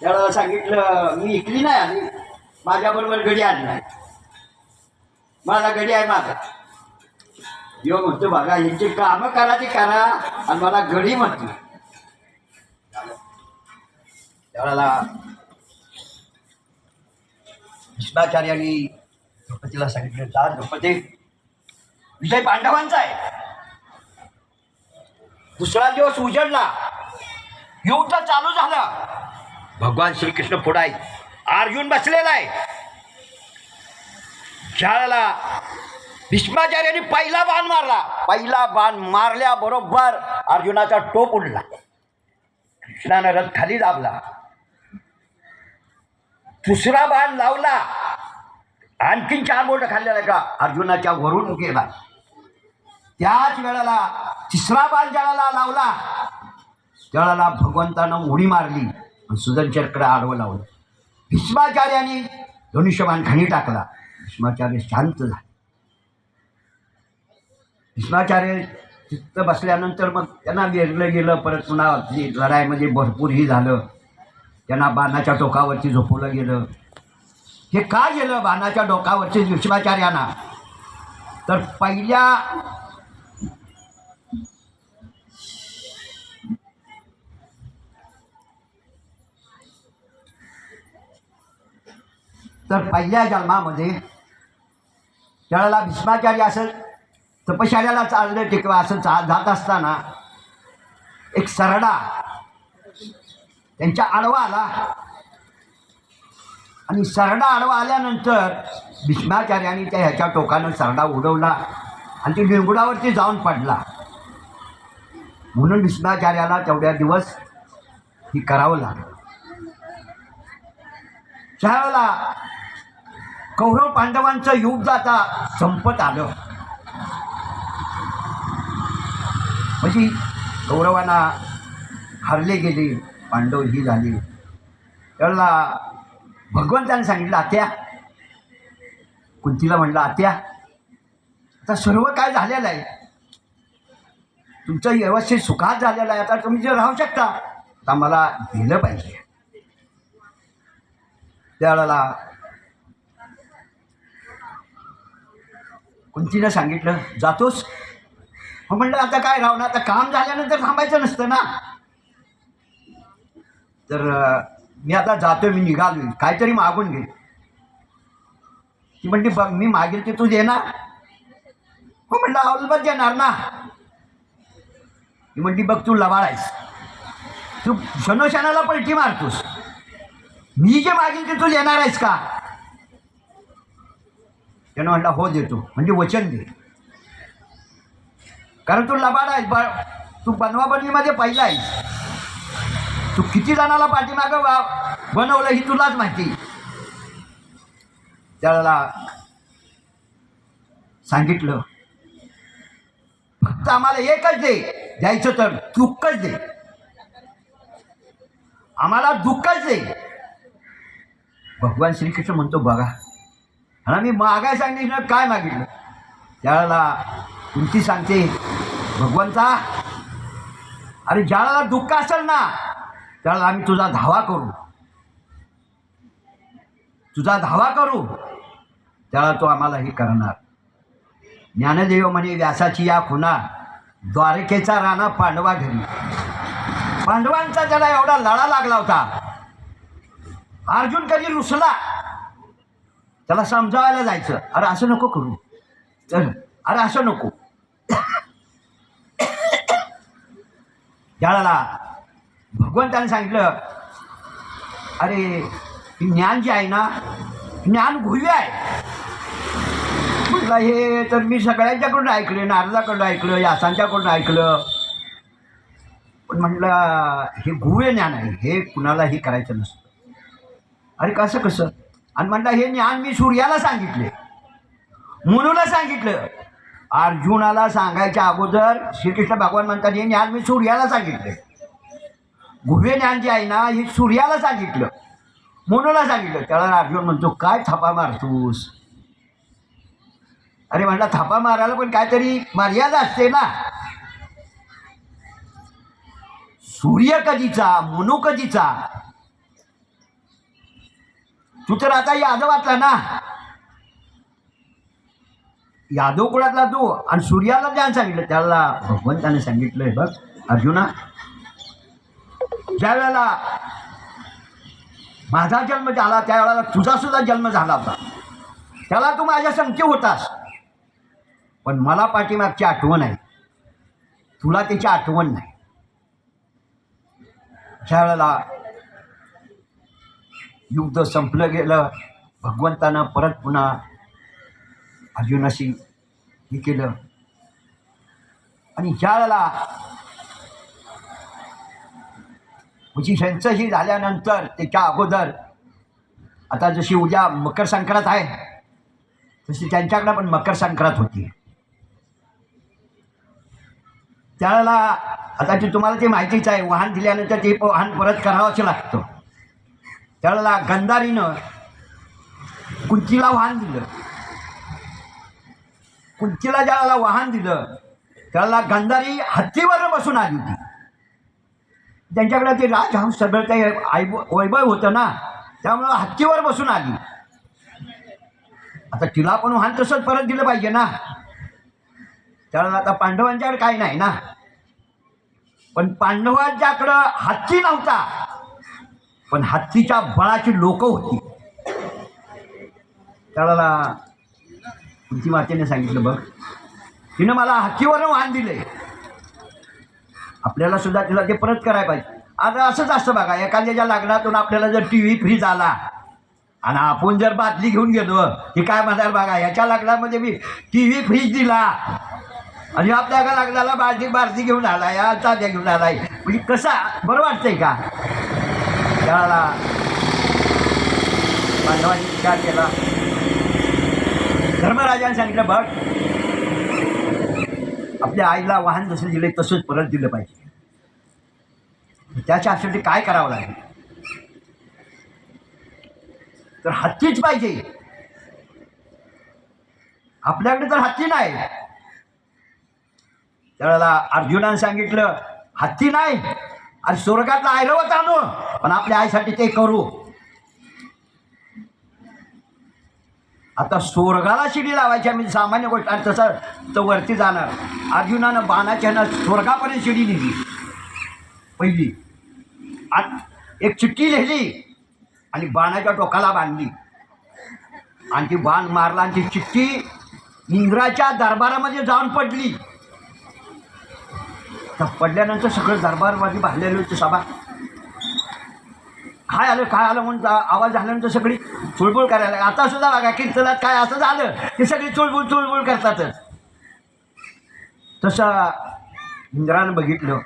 त्याला सांगितलं मी इकली नाही आली माझ्याबरोबर गडी आली नाही. मला गडी आहे माझा यो म्हणतो बघा यांची कामं करा ती करा आणि मला गडी म्हणतो. त्यावेळेला भीष्माचार्यांनी द्रौपदीला सांगितलं जा द्रौपदी विजय पांडवांचा आहे. दुसरा दिवस उजडला. युद्ध चालू झालं. भगवान श्रीकृष्ण पुढे आहे अर्जुन बसलेला आहे. ज्याला भीष्माचार्याने पहिला बाण मारला. पहिला बाण मारल्याबरोबर अर्जुनाचा टोप उडला. कृष्णानं रथ खाली दाबला. दुसरा बाण लावला. आणखीन चार बोट खाल्लेला का? अर्जुनाच्या वरून गेला. त्याच वेळेला तिसरा बाण जळाला लावला जळाला भगवंतानं उडी मारली. आणि चक्र आडवं लावलं. भीष्माचार्याने धनुष्यबाण खाणी टाकला. भीष्माचार्य शांत झाले. भीष्माचार्य तिथं बसल्यानंतर मग त्यांना वेगळं गेलं परत पुन्हा ती लढाईमध्ये भरपूर ही झालं. त्यांना बाणाच्या टोकावरती झोपवलं गेलं. हे का गेलं बाणाच्या डोकावरती भीष्माचार्यांना? तर पहिल्या तर पहिल्या जन्मामध्ये त्याला भीष्माचार्य असं तपशाळ्याला चालणं टिकवा असं चा जात असताना एक सरडा त्यांच्या आडवा आला. आणि सरडा आडवा आल्यानंतर भीष्माचार्याने त्या ह्याच्या टोकानं सरडा उडवला आणि ती निंगुडावरती जाऊन पडला. म्हणून भीष्माचार्याला तेवढ्या दिवस ही करावं लागलं. त्यावेळेला कौरव पांडवांचं युद्ध आता संपत आलं. म्हणजे कौरवांना हरले गेले पांडव ही झाली. त्यावेळेला भगवंताने सांगितलं आत्या. कुंतीला म्हणलं आत्या आता सर्व काय झालेलं आहे? तुमचं व्यवस्थित सुखात झालेलं आहे आता तुम्ही जे राहू शकता आता मला दिलं पाहिजे. त्यावेळेला कुंतीनं सांगितलं जातोस. हो म्हणलं आता काय राहणार आता काम झाल्यानंतर थांबायचं नसतं ना. तर मी आता जातो मी निघालो काहीतरी मागून घे. ती म्हणते बघ मी मागेल ते तू देणार. हो म्हणलं अवलंबत देणार ना. ती म्हणते बघ तू लबाड आहेस. तू क्षणोक्षणाला पलटी मारतोस. मी जे मागेल ते तू देणार आहेस का? त्यानं म्हटलं हो देतो म्हणजे वचन दे कारण तू लबाड आहेस बा तू बनवाबनवीमध्ये पहिला आहेस तू किती जणाला पाठीमागं वा बनवलं ही तुलाच माहिती त्याला सांगितलं फक्त आम्हाला एकच दे द्यायचं तर दुःखच दे आम्हाला दुःखच दे भगवान श्रीकृष्ण म्हणतो बघा आणि मी मागाय सांगितलं काय मागितलं? त्यावेळेला तुमची सांगते भगवंता अरे ज्याला दुःख असेल ना त्याला आम्ही तुझा धावा करू. तुझा धावा करू. त्याला तो आम्हाला हे करणार. ज्ञानदेव म्हणे व्यासाची या खुना द्वारकेचा राणा पांडवा घरी. पांडवांचा त्याला एवढा लढा लागला होता. अर्जुन कधी रुसला? त्याला समजावायला जायचं. अरे असं नको करू. चल. अरे असं नको. त्याला भगवंताने सांगितलं अरे ज्ञान जे आहे ना ज्ञान गुह्य आहे. म्हटलं हे तर मी सगळ्यांच्याकडून ऐकले नारदाकडून ऐकलं यासांच्याकडून ऐकलं. पण म्हटलं हे गुह्य ज्ञान आहे हे कुणालाही करायचं नसतं. अरे कसं कसं? आणि म्हटलं हे ज्ञान मी सूर्याला सांगितले. मुनूला सांगितलं. अर्जुनाला सांगायच्या अगोदर श्रीकृष्ण भगवान म्हणतात हे ज्ञान मी सूर्याला सांगितले. गुहे ज्ञान जे आहे ना हे सूर्याला सांगितलं. मुनूला सांगितलं त्याला अर्जुन म्हणतो काय थापा मारतोस? अरे म्हटलं थापा मारायला पण काहीतरी मर्यादा असते ना. सूर्य कधीचा मुनू कधीचा तू तर आता यादवातला ना. यादव कुळातला तू आणि सूर्याला ज्यानं सांगितलं त्याला भगवंताने सांगितलंय बघ अर्जुना. ज्या वेळेला माझा जन्म झाला त्यावेळेला तुझा सुद्धा जन्म झाला होता. त्याला तू माझ्या संख्य होतास. पण मला पाठीमागची आठवण आहे. तुला त्याची आठवण नाही. ज्या वेळेला युद्ध संपलं गेलं भगवंतानं परत पुन्हा अर्जुनाशी हे केलं. आणि ह्या वेळेला म्हणजे ह्यांचंही झाल्यानंतर त्याच्या अगोदर आता जशी उद्या मकर संक्रांत आहे तशी त्यांच्याकडं पण मकर संक्रांत होती. त्यावेळेला आता ती तुम्हाला ते माहितीच आहे वाहन दिल्यानंतर ते वाहन परत करावंच लागतं. त्याला गंधारीनं कुंचीला वाहन दिलं. कुंचीला ज्याला वाहन दिलं त्याला गंधारी हत्तीवर बसून आली होती. त्यांच्याकडे ते राजहंस सगळं ते आई वैभव होतं ना त्यामुळं हत्तीवर बसून आली. आता तिला पण वाहन तसंच परत दिलं पाहिजे ना. त्याला आता पांडवांच्याकडे काही नाही ना. पण पांडवांच्याकडं हत्ती नव्हता. पण हत्तीच्या बळाची लोक होती. त्याला तुमची मातेने सांगितलं बघ तिनं मला हत्तीवरनं वाहन दिलंय. आपल्याला सुद्धा तिला ते परत करायला पाहिजे. आता असंच असतं बघा एखाद्याच्या लग्नातून आपल्याला जर टी व्ही फ्रीज आला आणि आपण जर बादली घेऊन गेलो की काय म्हणाल बघा याच्या लग्नामध्ये मी टी व्ही फ्रीज दिला आणि आपल्या एका लग्नाला बाल्टी बारदी घेऊन आला या चाद्या घेऊन आलाय. म्हणजे कसा बरं वाटतंय का? त्याला बांधवांनी विचार केला धर्मराजाने सांगितलं बघ आपल्या आईला वाहन जसं दिले तसंच परत दिलं पाहिजे. त्याच्यासाठी काय करावं लागेल? तर हत्तीच पाहिजे. आपल्याकडे तर हत्ती नाही. त्यावेळेला अर्जुनाने सांगितलं हत्ती नाही. आणि स्वर्गातला ऐरवत आणू पण आपल्या आईसाठी ते करू. आता स्वर्गाला शिडी लावायची मी सामान्य गोष्ट. आणि तसं तर वरती जाणार. अर्जुनानं बाणाच्या ना स्वर्गापर्यंत शिडी लिहिली पहिली. आत एक चिठ्ठी लिहिली आणि बाणाच्या टोकाला बांधली. आणि ती बाण मारला आणि ती चिठ्ठी इंद्राच्या दरबारामध्ये जाऊन पडली. तर पडल्यानंतर सगळं दरबारमध्ये बांधलेलं होतं सभा काय आलं काय आलं म्हणून आवाज झाल्यानंतर म्हणजे सगळी चुळबुळ करायला आता सुद्धा बघा कीर्तनात काय असं झालं की सगळी चुळबुळ चुळबुळ करतातच तसं इंद्रानं बघितलं.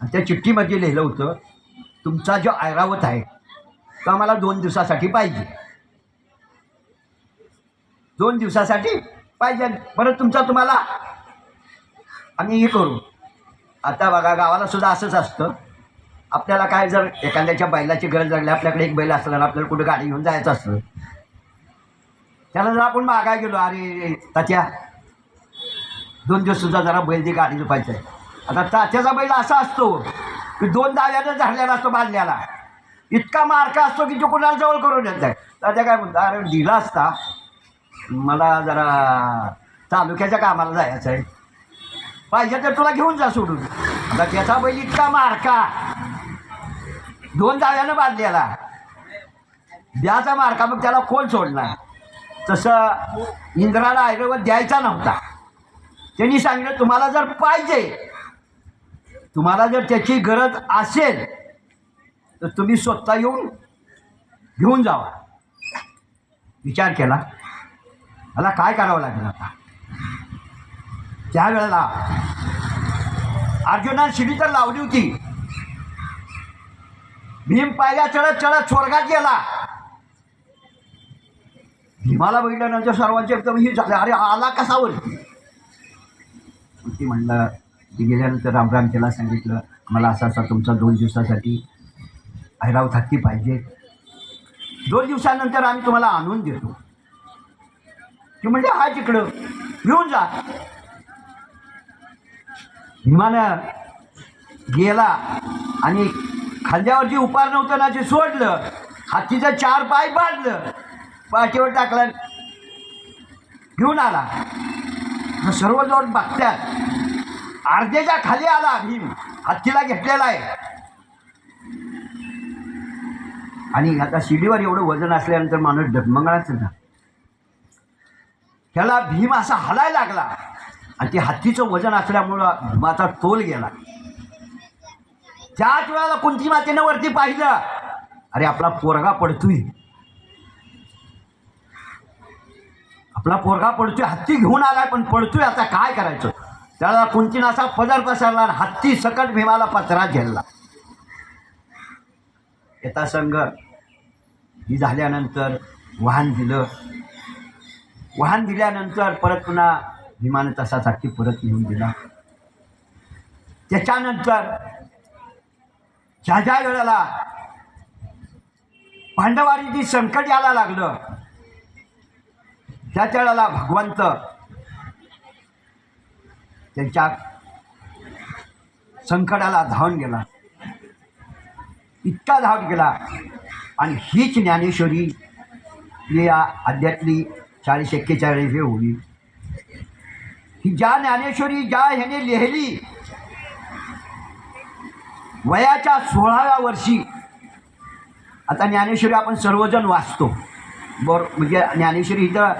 आणि त्या चिठ्ठीमध्ये लिहिलं होतं तुमचा जो ऐरावत आहे तो आम्हाला दोन दिवसासाठी पाहिजे. दोन दिवसासाठी पाहिजे. परत तुमचा तुम्हाला. आम्ही हे करू. आता बघा गावाला सुद्धा असंच असतं. आपल्याला काय जर एखाद्याच्या बैलाची गरज लागली आपल्याकडे एक बैल असला आपल्याला कुठं गाडी घेऊन जायचं असतं त्याला जर आपण मागाय गेलो अरे तात्या दोन दिवस सुद्धा जरा बैल ती गाडी झोपायचं आहे आता तात्याचा बैल असा असतो की दोन दाव्यानं झाडलेला असतो बांधलेला इतका मार्का असतो की तो कुणाला जवळ करून येत आहे तात्या काय म्हणतो अरे दिला असता. मला जरा तालुक्याच्या कामाला जायचं आहे पाहिजे तर तुला घेऊन जा सोडून. आता त्याचा बैल इतका मारका दोन जाव्यानं बांधलेला द्याचा मार्का मग त्याला कोण सोडला तसं इंद्राला आयुर्वेद द्यायचा नव्हता. त्यांनी सांगितलं तुम्हाला जर पाहिजे तुम्हाला जर त्याची गरज असेल तर तुम्ही स्वतः येऊन घेऊन जावा. विचार केला. मला काय करावं लागेल आता? त्यावेळेला अर्जुनानं शिडी तर लावली होती. भीम पायऱ्या चढत चढत स्वर्गात गेला. भीमाला बघितल्यानंतर म्हणजे सर्वांचे एकदम हे झाले. अरे आला कसा वरती ती म्हणलं ती गेल्यानंतर रामराम त्याला सांगितलं मला असा असा तुमचा दोन दिवसासाठी ऐरावत थाकती पाहिजे. दोन दिवसानंतर आम्ही तुम्हाला आणून देतो. ती म्हणजे हा तिकडं घेऊन जा. भीमानं गेला आणि खांद्यावरची उपार नव्हतं ना ते सोडलं हातीचं चार पाय बांधलं पाठीवर टाकलं घेऊन आला. मग सर्व जाऊन बघत्यात. अर्ध्याच्या खाली आला भीम हत्तीला घेतलेला आहे. आणि आता शिडीवर एवढं वजन असल्यानंतर माणूस डगमगणाच ना. त्याला भीम असा हलाय लागला. आणि ते हत्तीचं वजन असल्यामुळं भीमाचा तोल गेला. ज्याच वेळेला कुंती मातेनं वरती पाहिलं अरे आपला पोरगा पडतोय. आपला पोरगा पडतोय हत्ती घेऊन आलाय पण पडतोय आता काय करायचं? त्याला कुंतीन असा पदर पसरला आणि हत्ती सकट भीमाला पत्रा झेलला. येता संघ ही झाल्यानंतर वाहन दिलं. वाहन दिल्यानंतर परत पुन्हा विमान तसासाठी परत येऊन दिला. त्याच्यानंतर ज्या ज्या वेळेला भांडवारीची संकट यायला लागलं त्या वेळेला भगवंत त्यांच्या संकटाला धावून गेला. इतका धावून गेला. आणि हीच ज्ञानेश्वरी या अध्यात्मिक चाळीस एक्केचाळीस हे होईल. ही ज्या ज्ञानेश्वरी ज्या ह्याने लिहिली वयाच्या सोळाव्या वर्षी आता ज्ञानेश्वरी आपण सर्वजण वाचतो. बर म्हणजे ज्ञानेश्वरी इथं